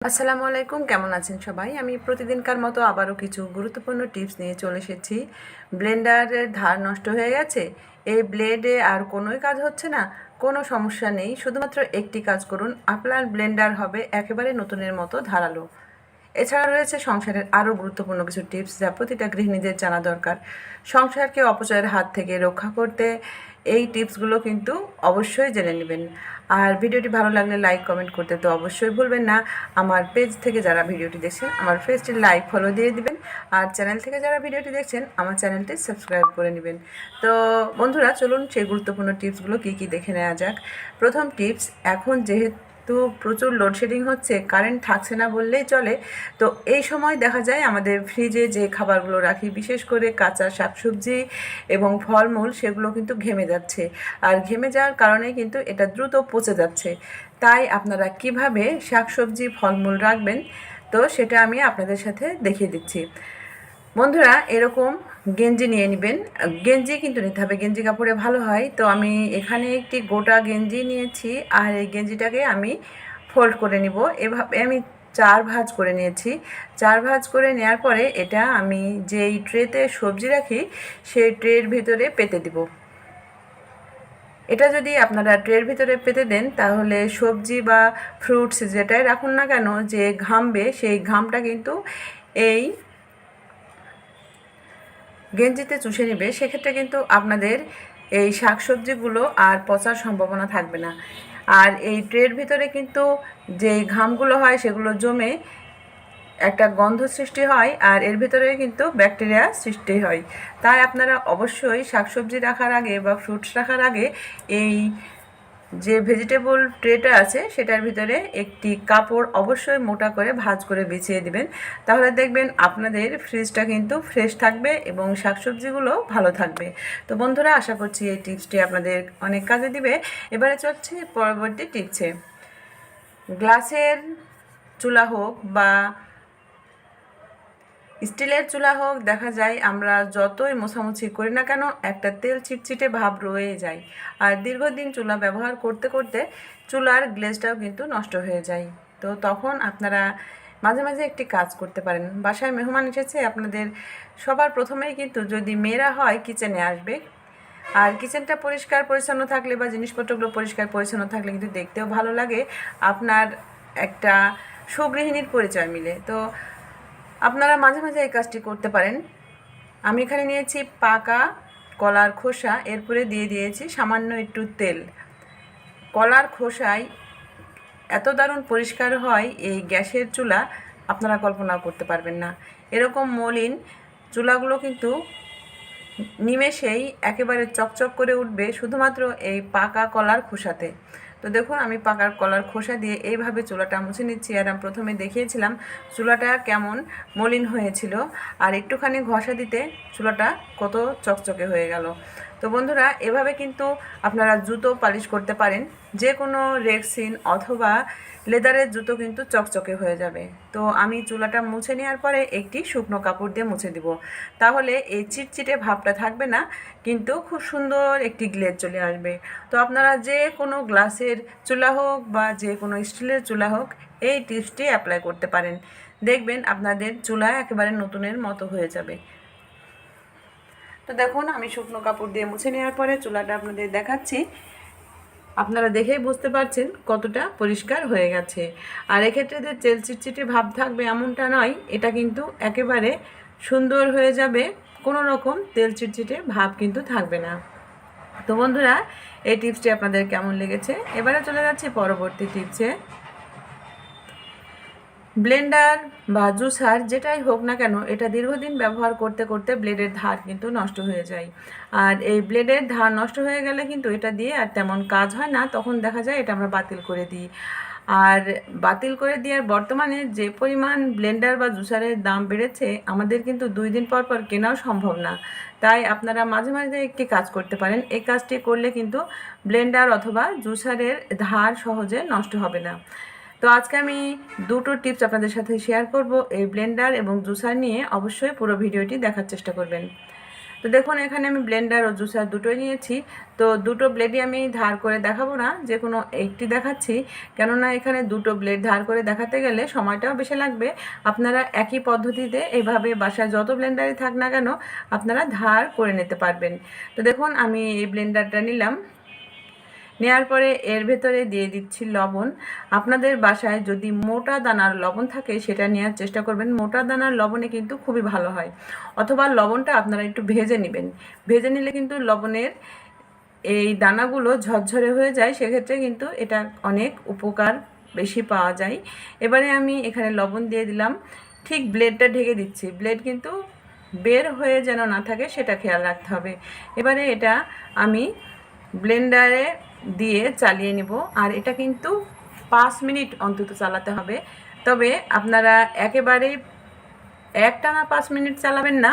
আসসালামু আলাইকুম, কেমন আছেন সবাই? আমি প্রতিদিনকার মতো আবারও কিছু গুরুত্বপূর্ণ টিপস নিয়ে চলে এসেছি। ব্লেন্ডারের ধার নষ্ট হয়ে গেছে, এই ব্লেডে আর কোনোই কাজ হচ্ছে না, কোনো সমস্যা নেই, শুধুমাত্র একটি কাজ করুন, আপনার ব্লেন্ডার হবে একেবারে নতুনের মতো ধারালো। এছাড়া রয়েছে সংসারের আরও গুরুত্বপূর্ণ কিছু টিপস যা প্রতিটা গৃহিণীদের জানা দরকার। সংসারকে অপচয়ের হাত থেকে রক্ষা করতে এই টিপসগুলো কিন্তু অবশ্যই জেনে নেবেন। আর ভিডিওটি ভালো লাগলে লাইক কমেন্ট করতে তো অবশ্যই ভুলবেন না। আমার পেজ থেকে যারা ভিডিওটি দেখছেন, আমার পেজটি লাইক ফলো দিয়ে দিবেন। আর চ্যানেল থেকে যারা ভিডিওটি দেখছেন, আমার চ্যানেলটি সাবস্ক্রাইব করে নেবেন। তো বন্ধুরা, চলুন সেই গুরুত্বপূর্ণ টিপসগুলো কী কী দেখে নেওয়া যাক। প্রথম টিপস এখন যেহেতু তো প্রচুর লোডশেডিং হচ্ছে কারেন্ট থাকছে না বললেই চলে। তো এই সময় দেখা যায় আমাদের ফ্রিজে যে খাবারগুলো রাখি, বিশেষ করে কাঁচা শাকসবজি এবং ফলমূল, সেগুলো কিন্তু ঘেমে যাচ্ছে। আর ঘেমে যাওয়ার কারণে কিন্তু এটা দ্রুত পচে যাচ্ছে। তাই আপনারা কীভাবে শাকসবজি, ফলমূল রাখবেন, তো সেটা আমি আপনাদের সাথে দেখিয়ে দিচ্ছি। বন্ধুরা, এরকম গেঞ্জি নিয়ে নেবেন। গেঞ্জি কিন্তু নিতে হবে, গেঞ্জি কাপড়ে ভালো হয়। তো আমি এখানে একটি গোটা গেঞ্জি নিয়েছি আর এই গেঞ্জিটাকে আমি ফোল্ড করে নিব। এভাবে আমি চার ভাঁজ করে নিয়েছি। চার ভাঁজ করে নেওয়ার পরে এটা আমি যেই ট্রেতে সবজি রাখি, সেই ট্রের ভিতরে পেতে দিব। এটা যদি আপনারা ট্রের ভিতরে পেতে দেন, তাহলে সবজি বা ফ্রুটস যেটাই রাখুন না কেন, যে ঘামবে, সেই ঘামটা কিন্তু এই গেঞ্জিতে চুষে নেবে, সেক্ষেত্রে কিন্তু আপনাদের এই শাকসবজিগুলো আর পচার সম্ভাবনা থাকবে না। আর এই ট্রের ভিতরে কিন্তু যেই ঘামগুলো হয়, সেগুলো জমে একটা গন্ধ সৃষ্টি হয় আর এর ভিতরে কিন্তু ব্যাকটেরিয়া সৃষ্টি হয়। তাই আপনারা অবশ্যই শাকসবজি রাখার আগে বা ফ্রুটস রাখার আগে এই যে ভেজিটেবল ট্রেটা আছে, সেটার ভিতরে একটি কাপড় অবশ্যই মোটা করে ভাজ করে বিছিয়ে দিবেন। তাহলে দেখবেন আপনাদের ফ্রিজটা কিন্তু ফ্রেশ থাকবে এবং শাকসবজিগুলো ভালো থাকবে। তো বন্ধুরা, আশা করছি এই টিপসটি আপনাদের অনেক কাজে দিবে। এবারে চলছে পরবর্তী টিপসে গ্লাসের চুলা হোক বা স্টিলের চুলা হোক, দেখা যায় আমরা যতই মোছামুছি করি না কেন, একটা তেল চিটচিটে ভাব রয়ে যায়। আর দীর্ঘদিন চুলা ব্যবহার করতে করতে চুলার গ্লেজটাও কিন্তু নষ্ট হয়ে যায়। তো তখন আপনারা মাঝে মাঝে একটি কাজ করতে পারেন। বাসায় মেহমান এসেছে, আপনাদের সবার প্রথমেই কিন্তু যদি মেয়েরা হয়, কিচেনে আসবে। আর কিচেনটা পরিষ্কার পরিচ্ছন্ন থাকলে বা জিনিসপত্রগুলো পরিষ্কার পরিচ্ছন্ন থাকলে কিন্তু দেখতেও ভালো লাগে। আপনার একটা সুগৃহিণীর পরিচয় মিলে। তো আপনারা মাঝে মাঝে এই কাজটি করতে পারেন। আমি এখানে নিয়েছি পাকা কলার খোসা, এরপরে দিয়ে দিয়েছি সামান্য একটু তেল। কলার খোসায় এত দারুণ পরিষ্কার হয় এই গ্যাসের চুলা, আপনারা কল্পনা করতে পারবেন না। এরকম মলিন চুলাগুলো কিন্তু নিমেষেই একেবারে চকচক করে উঠবে শুধুমাত্র এই পাকা কলার খোসাতে। তো দেখুন, আমি পাকার কলার খোসা দিয়ে এইভাবে চুলাটা মুছে নিচ্ছি। আর আমি প্রথমে দেখিয়েছিলাম চুলাটা কেমন মলিন হয়েছিল। আর একটুখানি ঘষা দিতে চুলাটা কত চকচকে হয়ে গেল। তো বন্ধুরা, এভাবে কিন্তু আপনারা জুতো পালিশ করতে পারেন। যে কোনো রেক্সিন অথবা লেদারের জুতো কিন্তু চকচকে হয়ে যাবে। তো আমি চুলাটা মুছে নেওয়ার পরে একটি শুকনো কাপড় দিয়ে মুছে দিব। তাহলে এই চিটচিটে ভাবটা থাকবে না, কিন্তু খুব সুন্দর একটি গ্লেজ চলে আসবে। তো আপনারা যে কোনো গ্লাসের চুলা হোক বা যে কোনো স্টিলের চুলা হোক, এই টিপসটি অ্যাপ্লাই করতে পারেন। দেখবেন আপনাদের চুলা একেবারে নতুনের মতো হয়ে যাবে। তো দেখুন, আমি শুকনো কাপড় দিয়ে মুছে নেওয়ার পরে চুলাটা আপনাদের দেখাচ্ছি। আপনারা দেখেই বুঝতে পারছেন কতটা পরিষ্কার হয়ে গেছে। আর এক্ষেত্রে যে তেল চিটচিটে ভাব থাকবে এমনটা নয়, এটা কিন্তু একেবারে সুন্দর হয়ে যাবে। কোনো রকম তেল চিটচিটে ভাব কিন্তু থাকবে না। তো বন্ধুরা, এই টিপসটি আপনাদের কেমন লেগেছে? এবারে চলে যাচ্ছি পরবর্তী টিপসে। ব্লেন্ডার বা জুসার যেটাই হোক না কেন, এটা দীর্ঘদিন ব্যবহার করতে করতে ব্লেডের ধার কিন্তু নষ্ট হয়ে যায়। আর এই ব্লেডের ধার নষ্ট হয়ে গেলে কিন্তু এটা দিয়ে আর তেমন কাজ হয় না, তখন দেখা যায় এটা আমরা বাতিল করে দিই। আর বাতিল করে দেওয়ার বর্তমানে যে পরিমাণ ব্লেন্ডার বা জুসারের দাম বেড়েছে, আমাদের কিন্তু দুই দিন পর পর কেনাও সম্ভব না। তাই আপনারা মাঝে মাঝে একটি কাজ করতে পারেন, এই কাজটি করলে কিন্তু ব্লেন্ডার অথবা জুসারের ধার সহজে নষ্ট হবে না। তো আজকে আমি দুটো টিপস আপনাদের সাথে শেয়ার করব এই ব্লেন্ডার এবং জুসার নিয়ে। অবশ্যই পুরো ভিডিওটি দেখার চেষ্টা করবেন। তো দেখুন, এখানে আমি ব্লেন্ডার ও জুসার দুটোই নিয়েছি। তো দুটো ব্লেডই আমি ধার করে দেখাবো না, যে কোনো একটি দেখাচ্ছি। কেননা এখানে দুটো ব্লেড ধার করে দেখাতে গেলে সময়টাও বেশি লাগবে। আপনারা একই পদ্ধতিতে এইভাবে বাসায় যত ব্লেন্ডারই থাক না কেন, আপনারা ধার করে নিতে পারবেন। তো দেখুন, আমি এই ব্লেন্ডারটা নিলাম। নেওয়ার পরে এর ভেতরে দিয়ে দিচ্ছি লবণ। আপনাদের বাসায় যদি মোটা দানার লবণ থাকে, সেটা নেওয়ার চেষ্টা করবেন। মোটা দানার লবণে কিন্তু খুবই ভালো হয়। অথবা লবণটা আপনারা একটু ভেজে নেবেন। ভেজে নিলে কিন্তু লবণের এই দানাগুলো ঝরঝরে হয়ে যায়। সেক্ষেত্রে কিন্তু এটা অনেক উপকার বেশি পাওয়া যায়। এবারে আমি এখানে লবণ দিয়ে দিলাম। ঠিক ব্লেডটা ঢেকে দিচ্ছি। ব্লেড কিন্তু বের হয়ে যেন না থাকে, সেটা খেয়াল রাখতে হবে। এবারে এটা আমি ব্লেন্ডারে দিয়ে চালিয়ে নেব। আর এটা কিন্তু পাঁচ মিনিট অন্তত চালাতে হবে। তবে আপনারা একেবারেই একটানা পাঁচ মিনিট চালাবেন না।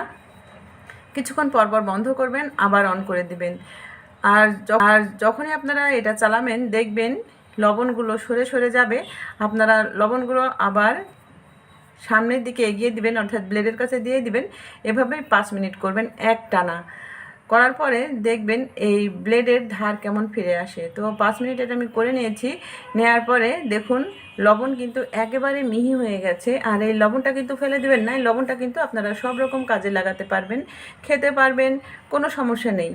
কিছুক্ষণ পরপর বন্ধ করবেন, আবার অন করে দিবেন। আর আর যখনই আপনারা এটা চালাবেন, দেখবেন লবণগুলো সরে সরে যাবে। আপনারা লবণগুলো আবার সামনের দিকে এগিয়ে দিবেন, অর্থাৎ ব্লেডের কাছে দিয়ে দিবেন। এভাবেই পাঁচ মিনিট করবেন এক টানা করার পরে দেখবেন এই ব্লেডের ধার কেমন ফিরে আসে। তো পাঁচ মিনিট এটা আমি করে নিয়েছি। নেওয়ার পরে দেখুন, লবণ কিন্তু একেবারে মিহি হয়ে গেছে। আর এই লবণটা কিন্তু ফেলে দেবেন না, এই লবণটা কিন্তু আপনারা সব রকম কাজে লাগাতে পারবেন, খেতে পারবেন, কোনো সমস্যা নেই।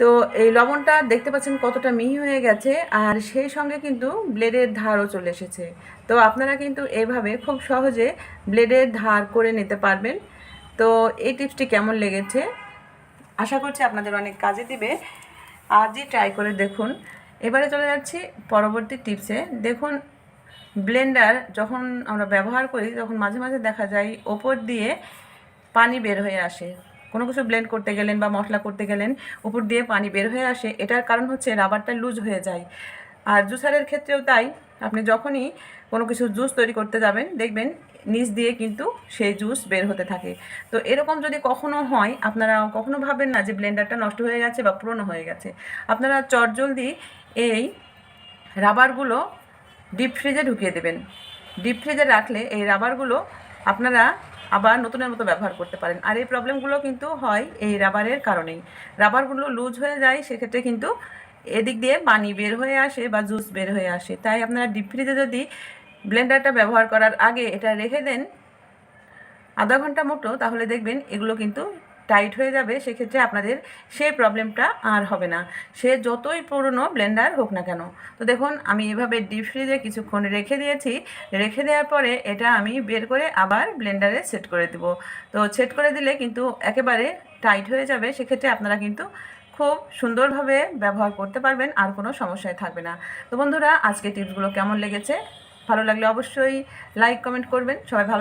তো এই লবণটা দেখতে পাচ্ছেন কতটা মিহি হয়ে গেছে, আর সেই সঙ্গে কিন্তু ব্লেডের ধারও চলে এসেছে। তো আপনারা কিন্তু এইভাবে খুব সহজে ব্লেডের ধার করে নিতে পারবেন। তো এই টিপসটি কেমন লেগেছে? আশা করছি আপনাদের অনেক কাজে দিবে। আজই ট্রাই করে দেখুন। এবারে চলে যাচ্ছি পরবর্তী টিপসে দেখুন ব্লেন্ডার যখন আমরা ব্যবহার করি, তখন মাঝে মাঝে দেখা যায় ওপর দিয়ে পানি বের হয়ে আসে। কোনো কিছু ব্লেন্ড করতে গেলেন বা মশলা করতে গেলেন উপর দিয়ে পানি বের হয়ে আসে। এটার কারণ হচ্ছে রাবারটা লুজ হয়ে যায়। আর জুসারের ক্ষেত্রেও তাই। আপনি যখনই কোনো কিছু জুস তৈরি করতে যাবেন, দেখবেন নিচ দিয়ে কিন্তু সেই জুস বের হতে থাকে। তো এরকম যদি কখনো হয়, আপনারা কখনো ভাবেন না যে ব্লেন্ডারটা নষ্ট হয়ে গেছে বা পুরনো হয়ে গেছে। আপনারা চটজলদি এই রাবারগুলো ডিপ ফ্রিজে ঢুকিয়ে দেবেন। ডিপ ফ্রিজে রাখলে এই রাবারগুলো আপনারা আবার নতুনের মতো ব্যবহার করতে পারেন। আর এই প্রবলেমগুলো কিন্তু হয় এই রাবারের কারণেই। রাবারগুলো লুজ হয়ে যায়, সেক্ষেত্রে কিন্তু এদিক দিয়ে পানি বের হয়ে আসে বা জুস বের হয়ে আসে। তাই আপনারা ডিপ ফ্রিজে যদি ব্লেন্ডারটা ব্যবহার করার আগে এটা রেখে দেন আধা ঘণ্টা মতো, তাহলে দেখবেন এগুলো কিন্তু টাইট হয়ে যাবে। সেক্ষেত্রে আপনাদের সেই প্রবলেমটা আর হবে না। সে যতই পুরনো ব্লেন্ডার হোক না কেন। তো দেখুন, আমি এভাবে ডিপ ফ্রিজে কিছুক্ষণ রেখে দিয়েছি। রেখে দেওয়ার পরে এটা আমি বের করে আবার ব্লেন্ডারে সেট করে দেব। তো সেট করে দিলে কিন্তু একেবারে টাইট হয়ে যাবে। সেক্ষেত্রে আপনারা কিন্তু খুব সুন্দরভাবে ব্যবহার করতে পারবেন, আর কোনো সমস্যায় থাকবে না। তো বন্ধুরা আজকে টিপসগুলো কেমন লেগেছে? ভালো লাগলে অবশ্যই লাইক কমেন্ট করবেন। সবাই ভালো